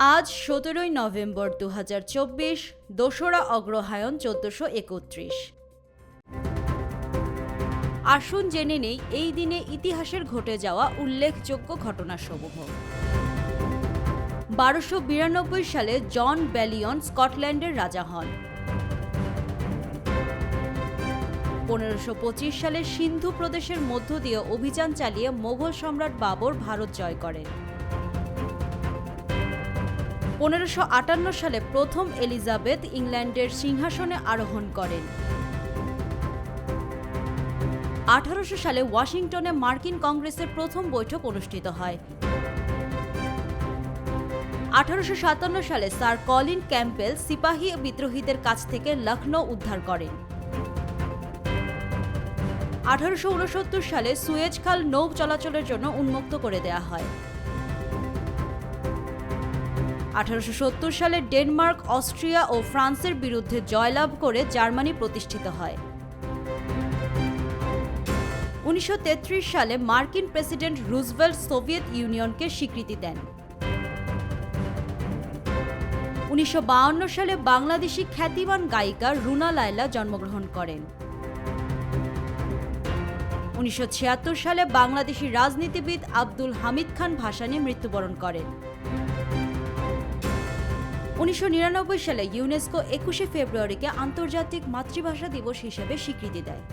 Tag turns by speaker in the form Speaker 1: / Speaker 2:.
Speaker 1: আজ সতেরোই নভেম্বর দু হাজার চব্বিশ, দোসরা অগ্রহায়ণ চোদ্দশো একত্রিশ। আসুন জেনে নেই, এই দিনে ইতিহাসের ঘটে যাওয়া উল্লেখযোগ্য ঘটনাসমূহ। বারোশো বিরানব্বই সালে জন ব্যালিয়ন স্কটল্যান্ডের রাজা হন। পনেরোশো পঁচিশ সালে সিন্ধু প্রদেশের মধ্য দিয়ে অভিযান চালিয়ে মোগল সম্রাট বাবর ভারত জয় করেন। পনেরোশো সালে প্রথম এলিজাবেথ ইংল্যান্ডের সিংহাসনে আরোহণ করেন। আঠারোশো সালে ওয়াশিংটনে মার্কিন কংগ্রেসের প্রথম বৈঠক অনুষ্ঠিত হয়। আঠারোশো সাতান্ন সালে স্যার কলিন ক্যাম্পেল সিপাহী বিদ্রোহীদের কাছ থেকে লখনৌ উদ্ধার করেন। আঠারোশো উনসত্তর সালে সুয়েজ খাল নৌ চলাচলের জন্য উন্মুক্ত করে দেয়া হয়। আঠারোশো সত্তর সালে ডেনমার্ক, অস্ট্রিয়া ও ফ্রান্সের বিরুদ্ধে জয়লাভ করে জার্মানি প্রতিষ্ঠিত হয়। উনিশশো তেত্রিশ সালে মার্কিন প্রেসিডেন্ট রুজভেল্ট সোভিয়েত ইউনিয়নকে স্বীকৃতি দেন। উনিশশো সালে বাংলাদেশি খ্যাতিমান গায়িকা রুনা লায়লা জন্মগ্রহণ করেন। উনিশশো ছিয়াত্তর সালে বাংলাদেশি রাজনীতিবিদ আব্দুল হামিদ খান ভাসানী মৃত্যুবরণ করেন। উনিশশো নিরানব্বই সালে ইউনেস্কো একুশে ফেব্রুয়ারিকে আন্তর্জাতিক মাতৃভাষা দিবস হিসেবে স্বীকৃতি দেয়।